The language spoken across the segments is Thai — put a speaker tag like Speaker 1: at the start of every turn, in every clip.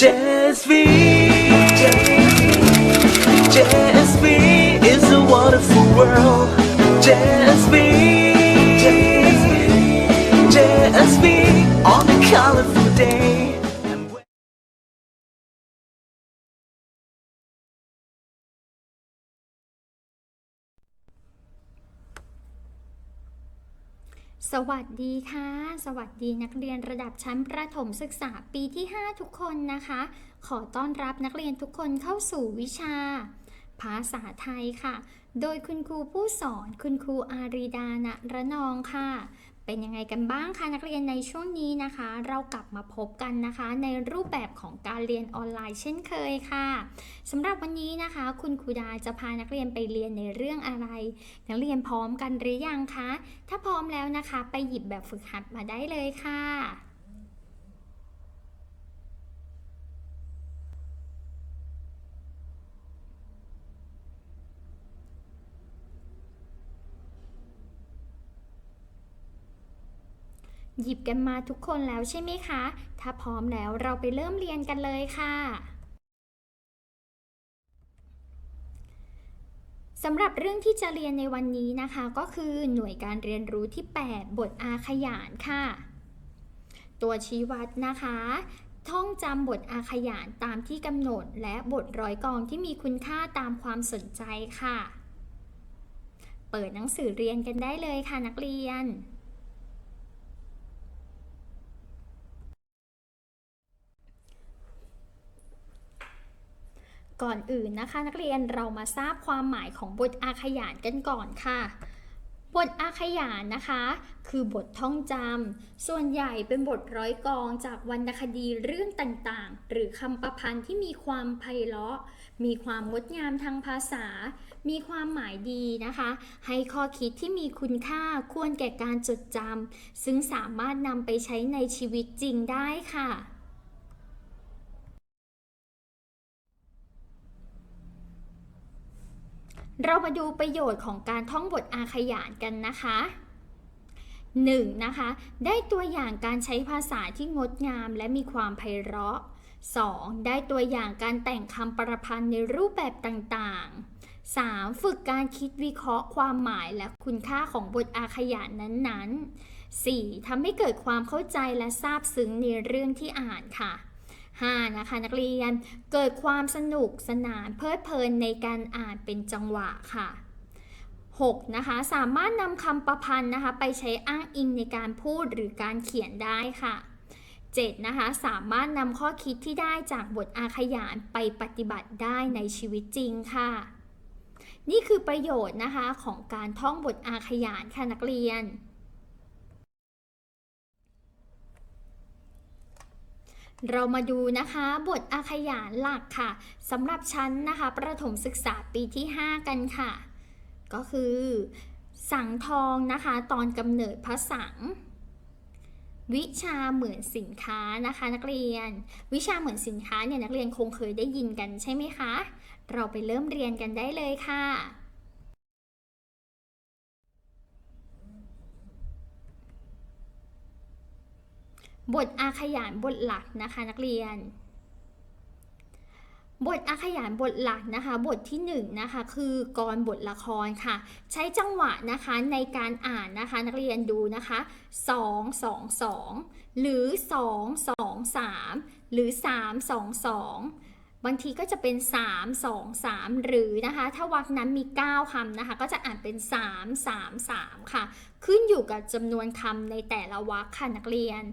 Speaker 1: Jazz be, Jazz be, is a wonderful world. Jazz be.
Speaker 2: สวัสดีค่ะ สวัสดีนักเรียนระดับชั้นประถมศึกษาปีที่ 5 ทุกคนนะคะ ขอต้อนรับนักเรียนทุกคนเข้าสู่วิชา ภาษาไทยค่ะ โดยคุณครูผู้สอนคุณครูอารีดานะระนองค่ะ เป็นยังไงกันบ้างคะนักเรียนในช่วงนี้นะคะ เรากลับมาพบกันนะคะ ในรูปแบบของการเรียนออนไลน์เช่นเคยค่ะสำหรับวันนี้นะคะ คุณครูดาจะพานักเรียนไปเรียนในเรื่องอะไร นักเรียนพร้อมกันหรือยังคะ ถ้าพร้อมแล้วนะคะ ไปหยิบแบบฝึกหัดมาได้เลยค่ะ หยิบกันมาทุกคนแล้วใช่ไหมคะ ถ้าพร้อมแล้วเราไปเริ่มเรียนกันเลยค่ะสำหรับเรื่องที่จะเรียนในวันนี้นะคะ ก็คือหน่วยการเรียนรู้ที่ 8 บทอาขยานค่ะ ตัวชี้วัดนะคะ ท่องจำบทอาขยานตามที่กำหนด และบทร้อยกองที่มีคุณค่าตามความสนใจค่ะ เปิดหนังสือเรียนกันได้เลยค่ะนักเรียน ก่อนอื่นนะคะ นักเรียนเรามาทราบความหมายของบทอาขยานกันก่อนค่ะ บทอาขยานนะคะ คือบทท่องจำส่วนใหญ่เป็นบทร้อยกองจากวรรณคดีเรื่องต่างๆ หรือคำประพันธ์ที่มีความไพเราะ มีความงดงามทางภาษา มีความหมายดีนะคะ ให้ข้อคิดที่มีคุณค่าควรแก่การจดจำซึ่งสามารถนำไปใช้ในชีวิตจริงได้ค่ะ เรามาดูประโยชน์ของการท่องบทอาขยานกันนะคะ 1. นะคะ ได้ตัวอย่างการใช้ภาษาที่งดงามและมีความไพเราะ 2. ได้ตัวอย่างการแต่งคำประพันธ์ในรูปแบบต่างๆ 3. ฝึกการคิดวิเคราะห์ความหมายและคุณค่าของบทอาขยานนั้นๆ 4. ทำให้เกิดความเข้าใจและซาบซึ้งในเรื่องที่อ่านค่ะ 5. นะคะนักเรียนเกิดความสนุกสนานเพลิดเพลินในการอ่านเป็นจังหวะค่ะ 6. นะคะสามารถนำคำประพันธ์นะคะไปใช้อ้างอิงในการพูดหรือการเขียนได้ค่ะ 7. นะคะสามารถนำข้อคิดที่ได้จากบทอาขยานไปปฏิบัติได้ในชีวิตจริงค่ะ นี่คือประโยชน์นะคะของการท่องบทอาขยานค่ะนักเรียน เรามาดูนะคะบทอาขยานหลักค่ะสำหรับชั้นนะคะ ประถมศึกษาปีที่ 5 กันค่ะ ก็คือ สังทองนะคะ ตอนกำเนิดพระสัง วิชาเหมือนสินค้านะคะ นักเรียน วิชาเหมือนสินค้าเนี่ยนักเรียนคงเคยได้ยินกันใช่ไหมคะ เราไปเริ่มเรียนกันได้เลยค่ะ บทอาขยานบทหลักนะคะนักเรียน บทอาขยานบทหลักนะคะ บทที่1นงนะคะคือกรบทละครค่ะ ใช้จังหวะนะคะในการอ่านนะคะนักเรียนดูนะคะ 2 2 2 หรือ 2 2 3 หรือ 3 2 2บางทีก็จะเป็น 3 2 3 หรือนะคะ ถ้าวรรคนั้นมี 9คำนะคะ ก็จะอ่านเป็น 3 3 3 ค่ะ ขึ้นอยู่กับจำนวนคำในแต่ละวรรคค่ะนักเรียน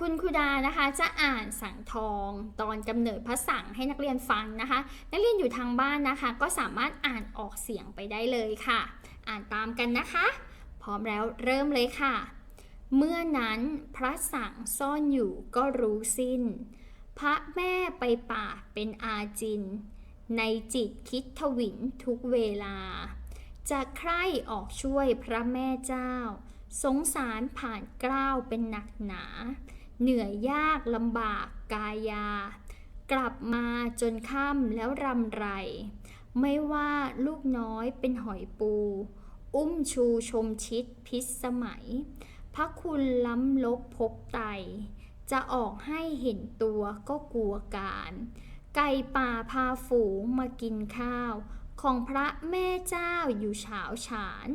Speaker 2: คุณครูดานะคะจะอ่านสังทองตอนกำเนิดพระสังให้นักเรียนฟังนะคะ นักเรียนอยู่ทางบ้านนะคะ ก็สามารถอ่านออกเสียงไปได้เลยค่ะ อ่านตามกันนะคะ พร้อมแล้วเริ่มเลยค่ะ เมื่อนั้นพระสังซ่อนอยู่ก็รู้สิ้น พระแม่ไปป่าเป็นอาจิน ในจิตคิดทวินทุกเวลา จะใคร่ออกช่วยพระแม่เจ้า สงสารผ่านกล้าวเป็นหนักหนา เหนื่อยยากลำบากกายา กลับมาจนค่ำแล้วรำไร ไม่ว่าลูกน้อยเป็นหอยปู อุ้มชูชมชิดพิษสมัย พระคุณล้ำลบพบไต จะออกให้เห็นตัวก็กลัวการ ไก่ป่าพาฝูงมากินข้าว ของพระแม่เจ้าอยู่เฉาฉาน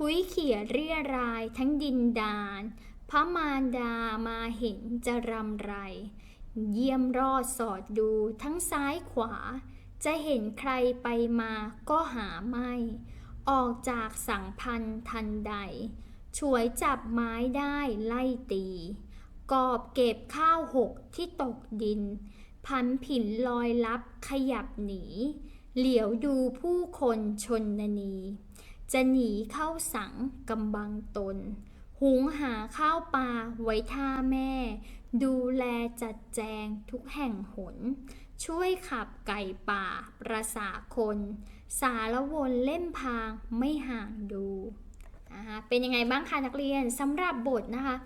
Speaker 2: คุยเขี่ยเรียรายทั้งดินดาน พระมารดามาเห็นจะรำไร เยี่ยมรอดสอดดูทั้งซ้ายขวา จะเห็นใครไปมาก็หาไม่ ออกจากสังพันธ์ทันใด ช่วยจับไม้ได้ไล่ตี กอบเก็บข้าวหกที่ตกดิน พันผินลอยลับขยับหนี เหลียวดูผู้คนชนนี จะหนีเข้าสังกำบังตน หุงหาข้าวปลาไว้ท่าแม่ ดูแลจัดแจงทุกแห่งหน ช่วยขับไก่ป่าประสาคน สารวนเล่นพางไม่ห่างดูนะคะเป็นยังไงบ้างคะนักเรียนสำหรับบทนะคะ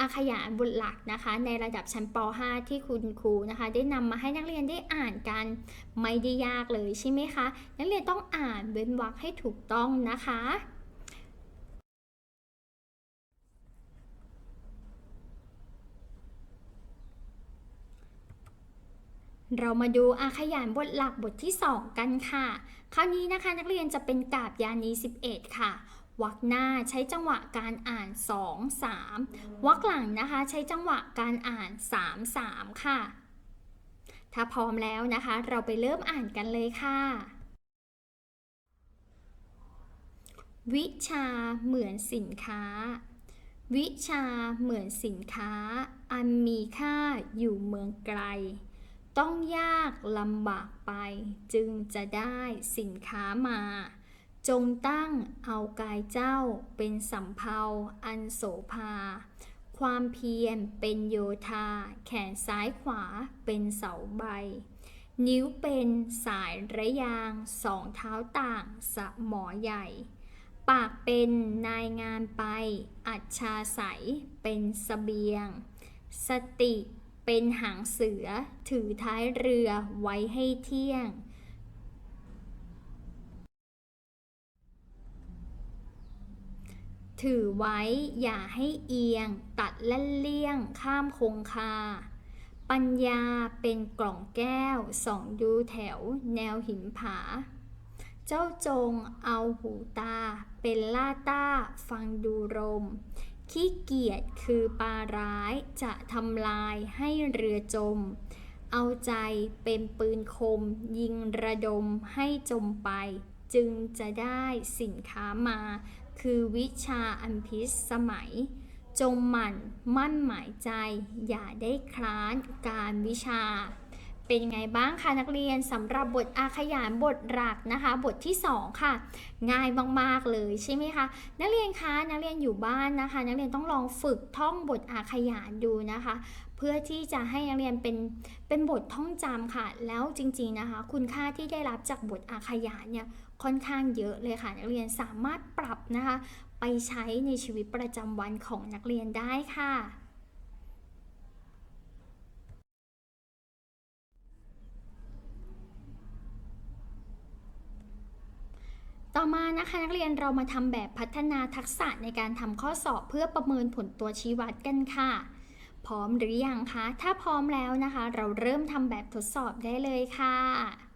Speaker 2: อาขยานบทหลักนะคะ ในระดับชั้นป .5 ที่คุณครูนะคะ ได้นำมาให้นักเรียนได้อ่านกันไม่ได้ยากเลยใช่ไหมคะ นักเรียนต้องอ่านเว้นวรรคให้ถูกต้องนะคะเรามาดูอาขยานบทหลักบทที่ 2 กันค่ะ คราวนี้นะคะนักเรียนจะเป็นกาบยานี 11 ค่ะ วรรคหน้าใช้จังหวะการอ่าน 2 3วรรคหลังนะคะ ใช้จังหวะการอ่าน 3 3 ค่ะ ถ้าพร้อมแล้วนะคะ เราไปเริ่มอ่านกันเลยค่ะ วิชาเหมือนสินค้า วิชาเหมือนสินค้า อันมีค่าอยู่เมืองไกล ต้องยากลำบากไป จึงจะได้สินค้ามา จงตั้งเอากายเจ้าเป็นสำเภาอันโสภา ความเพียรเป็นโยธา แขนซ้ายขวาเป็นเสาใบ นิ้วเป็นสายระยางสองเท้าต่างสะหมอใหญ่ ปากเป็นนายงานไป อัจฉาใสยเป็นสเสบียง สติเป็นหางเสือถือท้ายเรือไว้ให้เที่ยง ถือไว้อย่าให้เอียง ตัดและเลี่ยง ข้ามคงคา ปัญญาเป็นกล่องแก้วสองดูแถว แนวหินผา เจ้าจงเอาหูตา เป็นล่าต้า ฟังดูรม ขี้เกียจคือปลาร้ายจะทำลายให้เรือจม เอาใจเป็นปืนคม ยิงระดมให้จมไป จึงจะได้สินค้ามา คือวิชาอันพิษสมัย จงหมั่นมั่นหมายใจ อย่าได้คลานการวิชา เป็นยังไงบ้างคะนักเรียนสำหรับบทอาขยานบทหลักนะคะ บทที่ 2 ค่ะ ง่ายมากๆเลยใช่ไหมคะนักเรียนคะนักเรียนอยู่บ้านนะคะ นักเรียนต้องลองฝึกท่องบทอาขยานดูนะคะเพื่อที่จะให้นักเรียนเป็นเป็นบทท่องจำค่ะ แล้วจริงๆนะคะ คุณค่าที่ได้รับจากบทอาขยานเนี่ย ค่อนข้างเยอะเลยค่ะ นักเรียนสามารถปรับนะคะ ไปใช้ในชีวิตประจำวันของนักเรียนได้ค่ะต่อมานะคะนักเรียนเรามาทำแบบพัฒนาทักษะในการทำข้อสอบเพื่อประเมินผลตัวชี้วัดกันค่ะ พร้อมหรือยังคะ ถ้าพร้อมแล้วนะคะ เราเริ่มทำแบบทดสอบได้เลยค่ะ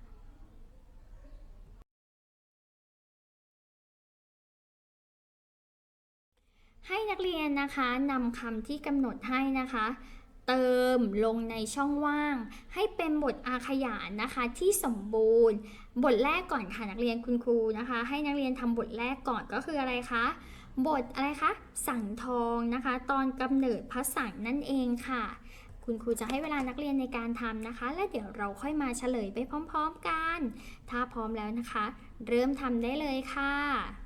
Speaker 2: ให้นักเรียนนะคะนำคำที่กำหนดให้นะคะ เติมลงในช่องว่าง ให้เป็นบทอาขยานนะคะที่สมบูรณ์ บทแรกก่อนค่ะนักเรียนคุณครูนะคะ ให้นักเรียนทำบทแรกก่อนก็คืออะไรคะบทอะไรคะสั่งทองนะคะ ตอนกำเนิดพระสังนั่นเองค่ะ คุณครูจะให้เวลานักเรียนในการทำนะคะ และเดี๋ยวเราค่อยมาเฉลยไปพร้อม ๆกัน ถ้าพร้อมแล้วนะคะ เริ่มทำได้เลยค่ะ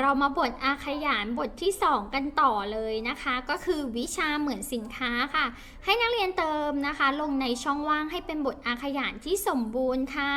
Speaker 3: เรามา
Speaker 1: บทอาขยานบทที่ 2 กันต่อเลยนะคะ ก็คือวิชาเหมือนสินค้าค่ะ ให้นักเรียนเติมนะคะ ลงในช่องว่างให้เป็นบทอาขยานที่สมบูรณ์ค่ะ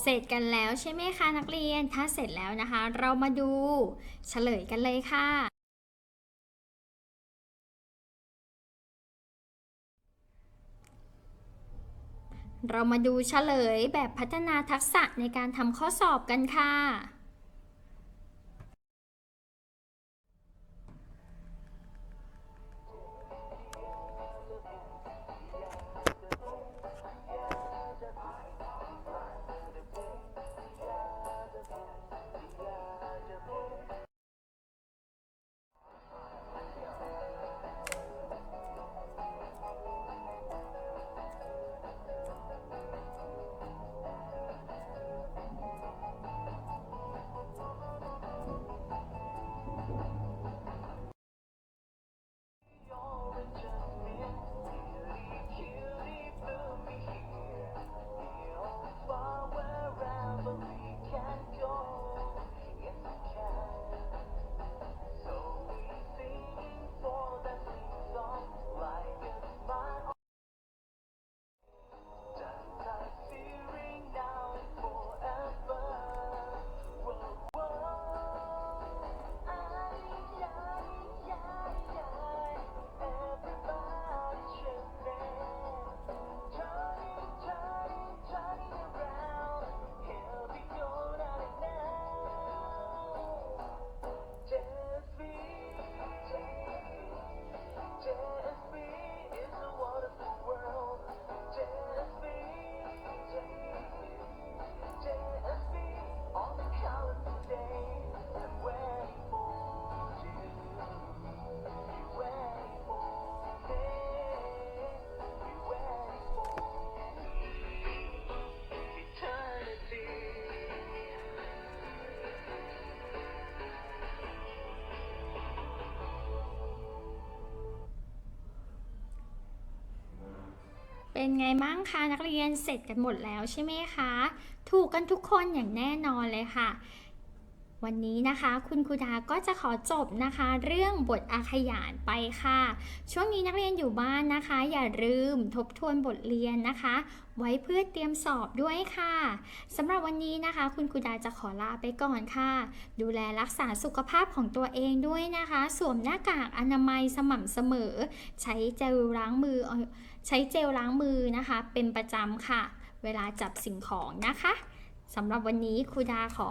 Speaker 1: เสร็จกันแล้วใช่ไหมคะนักเรียน ถ้าเสร็จแล้วนะคะ เรามาดูเฉลยกันเลยค่ะ เรามาดูเฉลยแบบพัฒนาทักษะในการทำข้อสอบกันค่ะ เป็นไงบ้างคะนักเรียนเสร็จกันหมดแล้วใช่ไหมคะ ถูกกันทุกคนอย่างแน่นอนเลยค่ะ วันนี้นะคะคุณครูดาก็จะขอจบนะคะ เรื่องบทอาขยานไปค่ะ ช่วงนี้นักเรียนอยู่บ้านนะคะ อย่าลืมทบทวนบทเรียนนะคะ ไว้เพื่อเตรียมสอบด้วยค่ะสำหรับวันนี้นะคะ คุณครูดาจะขอลาไปก่อนค่ะ ดูแลรักษาสุขภาพของตัวเองด้วยนะคะ สวมหน้ากากอนามัยสม่ำเสมอ ใช้เจลล้างมือเอ่อใช้เจลล้างมือนะคะ เป็นประจำค่ะ เวลาจับสิ่งของนะคะสำหรับวันนี้ครูดาขอ